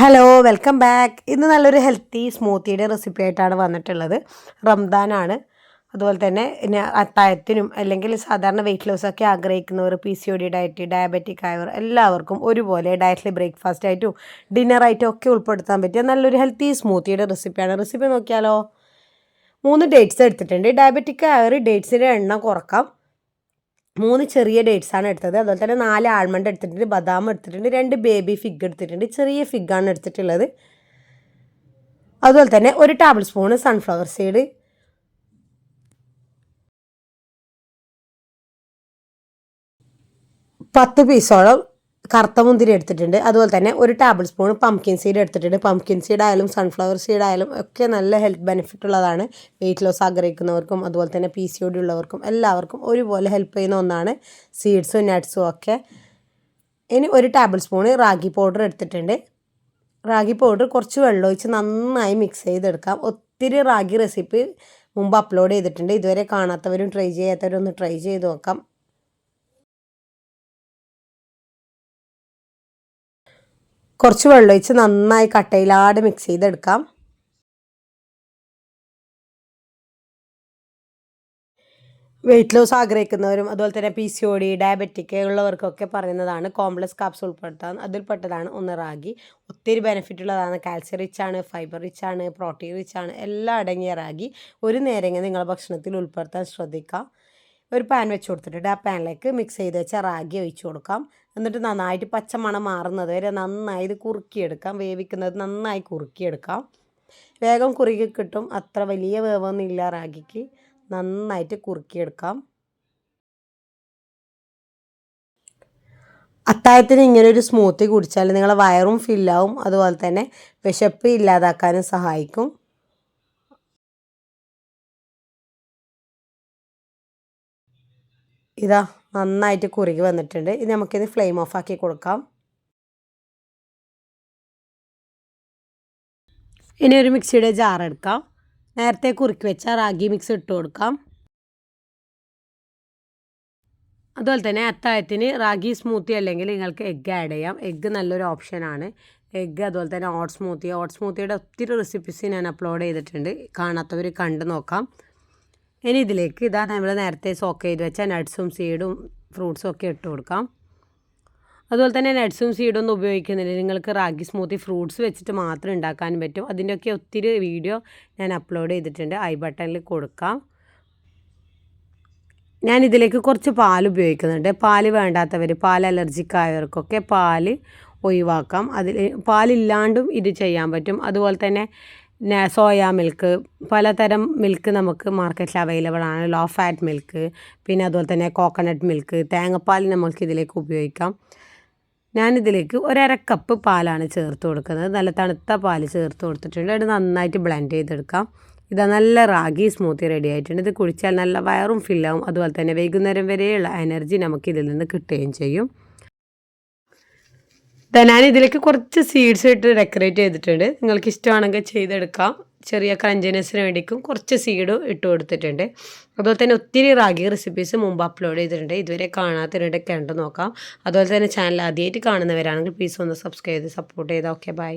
Hello welcome back ഇന്ന് നല്ലൊരു healthy സ്മൂത്തിയുടെ recipe ആയിട്ടാണ് വന്നിട്ടുള്ളത്. റംദാനാണ് അതുപോലെ തന്നെ അത്തായത്തിനും അല്ലെങ്കിൽ സാധാരണ വെയിറ്റ് ലോസൊക്കെ ആഗ്രഹിക്കുന്നവർ P C O D diet diabetic ആയവർ എല്ലാവർക്കും ഒരുപോലെ ഡയറ്റിൽ ബ്രേക്ക്ഫാസ്റ്റ് ആയിട്ടും ഡിന്നർ ആയിട്ടും ഒക്കെ ഉൾപ്പെടുത്താൻ പറ്റിയ നല്ലൊരു ഹെൽത്തി സ്മൂത്തിയുടെ റെസിപ്പിയാണ് റെസിപ്പി നോക്കിയാലോ? മൂന്ന് ഡേറ്റ്സ് എടുത്തിട്ടുണ്ട്. ഡയബറ്റിക് ആയവർ ഡേറ്റ്സിന്റെ എണ്ണം കുറക്കാം. മൂന്ന് ചെറിയ ഡേറ്റ്സ് ആണ് എടുത്തത്. അതുപോലെ തന്നെ നാല് ആൽമണ്ട് എടുത്തിട്ടുണ്ട് ബദാം എടുത്തിട്ടുണ്ട് രണ്ട് ബേബി ഫിഗ് എടുത്തിട്ടുണ്ട് ചെറിയ ഫിഗാണ് എടുത്തിട്ടുള്ളത്. അതുപോലെ തന്നെ ഒരു ടേബിൾ സ്പൂണ് സൺഫ്ലവർ സീഡ് പത്ത് പീസോളം കറുത്ത മുന്തിരി എടുത്തിട്ടുണ്ട്. അതുപോലെ തന്നെ ഒരു ടേബിൾ സ്പൂൺ പംകിൻ സീഡ് എടുത്തിട്ടുണ്ട്. പംകിൻ സീഡ് ആയാലും സൺഫ്ലവർ സീഡ് ആയാലും ഒക്കെ നല്ല ഹെൽത്ത് ബെനിഫിറ്റ് ഉള്ളതാണ്. വെയിറ്റ് ലോസ് ആഗ്രഹിക്കുന്നവർക്കും അതുപോലെ തന്നെ പി സി ഒ ഡി ഉള്ളവർക്കും എല്ലാവർക്കും ഒരുപോലെ ഹെൽപ്പ് ചെയ്യുന്ന ഒന്നാണ് സീഡ്സും നട്ട്സും ഒക്കെ. ഇനി ഒരു ടേബിൾ സ്പൂണ് റാഗി പൗഡർ എടുത്തിട്ടുണ്ട്. റാഗി പൗഡർ കുറച്ച് വെള്ളം ഒഴിച്ച് നന്നായി മിക്സ് ചെയ്തെടുക്കാം. ഒത്തിരി റാഗി റെസിപ്പി മുമ്പ് അപ്ലോഡ് ചെയ്തിട്ടുണ്ട്. ഇതുവരെ കാണാത്തവരും ട്രൈ ചെയ്യാത്തവരും ഒന്ന് ട്രൈ ചെയ്ത് നോക്കാം. കുറച്ച് വെള്ളം ഒഴിച്ച് നന്നായി കട്ടയിലാട് മിക്സ് ചെയ്തെടുക്കാം. വെയിറ്റ് ലോസ് ആഗ്രഹിക്കുന്നവരും അതുപോലെ തന്നെ P C O D diabetic ഉള്ളവർക്കൊക്കെ പറയുന്നതാണ് കോംപ്ലക്സ് കാപ്സ് ഉൾപ്പെടുത്താൻ. അതിൽപ്പെട്ടതാണ് ഒന്ന് റാഗി. ഒത്തിരി ബെനിഫിറ്റ് ഉള്ളതാണ്. കാൽസ്യം റിച്ച് ആണ് ഫൈബർ റിച്ച് ആണ് പ്രോട്ടീൻ റിച്ച് ആണ് എല്ലാം അടങ്ങിയ റാഗി. ഒരു നേരങ്ങ നിങ്ങളുടെ ഭക്ഷണത്തിൽ ഉൾപ്പെടുത്താൻ ശ്രദ്ധിക്കുക ഒരു പാൻ വെച്ച് കൊടുത്തിട്ടുണ്ട് ആ പാനിലേക്ക് മിക്സ് ചെയ്ത് വെച്ച റാഗി ഒഴിച്ച് കൊടുക്കാം. എന്നിട്ട് നന്നായിട്ട് പച്ചമണം മാറുന്നത് വരെ നന്നായി ഇത് കുറുക്കിയെടുക്കാം. വേവിക്കുന്നത് നന്നായി കുറുക്കിയെടുക്കാം. വേഗം കുറുകി കിട്ടും. അത്ര വലിയ വേവൊന്നും ഇല്ല റാഗിക്ക്. നന്നായിട്ട് കുറുക്കിയെടുക്കാം. അത്താഴത്തിന് ഇങ്ങനെ ഒരു സ്മൂത്തി കുടിച്ചാൽ നിങ്ങളെ വയറും ഫില്ലാവും അതുപോലെ തന്നെ വിശപ്പ് ഇല്ലാതാക്കാനും സഹായിക്കും. ഇതാ നന്നായിട്ട് കുറുകി വന്നിട്ടുണ്ട്. ഇത് നമുക്കിത് ഫ്ലെയിം ഓഫ് ആക്കി കൊടുക്കാം. ഇനി ഒരു മിക്സിയുടെ ജാർ എടുക്കാം. നേരത്തെ കുറുക്കി വെച്ച റാഗി മിക്സ് ഇട്ട് കൊടുക്കാം. അതുപോലെ തന്നെ അത്തായത്തിന് റാഗി സ്മൂത്തി അല്ലെങ്കിൽ നിങ്ങൾക്ക് എഗ്ഗ് ആഡ് ചെയ്യാം. എഗ്ഗ് നല്ലൊരു ഓപ്ഷനാണ് എഗ്ഗ് അതുപോലെ തന്നെ ഓട്ട് സ്മൂത്തി ഓട്ട് സ്മൂത്തിയുടെ ഒത്തിരി റെസിപ്പീസ് ഞാൻ അപ്ലോഡ് ചെയ്തിട്ടുണ്ട്. കാണാത്തവർ കണ്ടു നോക്കാം. ഇനി ഇതിലേക്ക് ഇതാ നമ്മൾ നേരത്തെ സോക്ക് ചെയ്ത് വെച്ച നട്ട്സും സീഡും ഫ്രൂട്ട്സും ഒക്കെ ഇട്ട് കൊടുക്കാം. അതുപോലെ തന്നെ നട്ട്സും സീഡും ഒന്നും ഉപയോഗിക്കുന്നില്ല. നിങ്ങൾക്ക് റാഗി സ്മൂത്തി ഫ്രൂട്ട്സ് വെച്ചിട്ട് മാത്രം ഉണ്ടാക്കാൻ പറ്റും. അതിന്റെയൊക്കെ ഒത്തിരി വീഡിയോ ഞാൻ അപ്ലോഡ് ചെയ്തിട്ടുണ്ട്. ഐ ബട്ടണിൽ കൊടുക്കാം. ഞാൻ ഇതിലേക്ക് കുറച്ച് പാൽ ഉപയോഗിക്കുന്നുണ്ട്. പാൽ വേണ്ടാത്തവർ പാൽ അലർജിക്ക് ആയവർക്കൊക്കെ പാൽ ഒഴിവാക്കാം. അതിൽ പാലില്ലാണ്ടും ഇത് ചെയ്യാൻ പറ്റും. അതുപോലെ തന്നെ സോയ മിൽക്ക് പലതരം മിൽക്ക് നമുക്ക് മാർക്കറ്റിൽ അവൈലബിൾ ആണ്. ലോ ഫാറ്റ് മിൽക്ക് പിന്നെ അതുപോലെ തന്നെ കോക്കനട്ട് മിൽക്ക് തേങ്ങപ്പാൽ നമുക്ക് ഇതിലേക്ക് ഉപയോഗിക്കാം. ഞാനിതിലേക്ക് ഒരര കപ്പ് പാലാണ് ചേർത്ത് കൊടുക്കുന്നത്. നല്ല തണുത്ത പാൽ ചേർത്ത് കൊടുത്തിട്ടുണ്ട്. അത് നന്നായിട്ട് ബ്ലെൻഡ് ചെയ്തെടുക്കാം. ഇതാ നല്ല റാഗി സ്മൂത്തി റെഡി ആയിട്ടുണ്ട്. ഇത് കുടിച്ചാൽ നല്ല വയറും ഫില്ലാവും അതുപോലെ തന്നെ വൈകുന്നേരം വരെയുള്ള എനർജി നമുക്ക് ഇതിൽ നിന്ന് കിട്ടുകയും ചെയ്യും. ഞാൻ ഇതിലേക്ക് കുറച്ച് സീഡ്സ് ഇട്ട് ഡെക്കറേറ്റ് ചെയ്തിട്ടുണ്ട്. നിങ്ങൾക്ക് ഇഷ്ടമാണെങ്കിൽ ചെയ്തെടുക്കാം. ചെറിയ ക്രഞ്ചിനെസ്സിന് വേണ്ടിക്കും കുറച്ച് സീഡ് ഇട്ട് കൊടുത്തിട്ടുണ്ട്. അതുപോലെ തന്നെ ഒത്തിരി റാഗി റെസിപ്പീസ് മുമ്പ് അപ്ലോഡ് ചെയ്തിട്ടുണ്ട്. ഇതുവരെ കാണാത്തവരുടെ കണ്ടു നോക്കാം. അതുപോലെ തന്നെ ചാനൽ ആദ്യമായിട്ട് കാണുന്നവരാണെങ്കിൽ പ്ലീസ് ഒന്ന് സബ്സ്ക്രൈബ് ചെയ്ത് സപ്പോർട്ട് ചെയ്താൽ ഓക്കെ ബൈ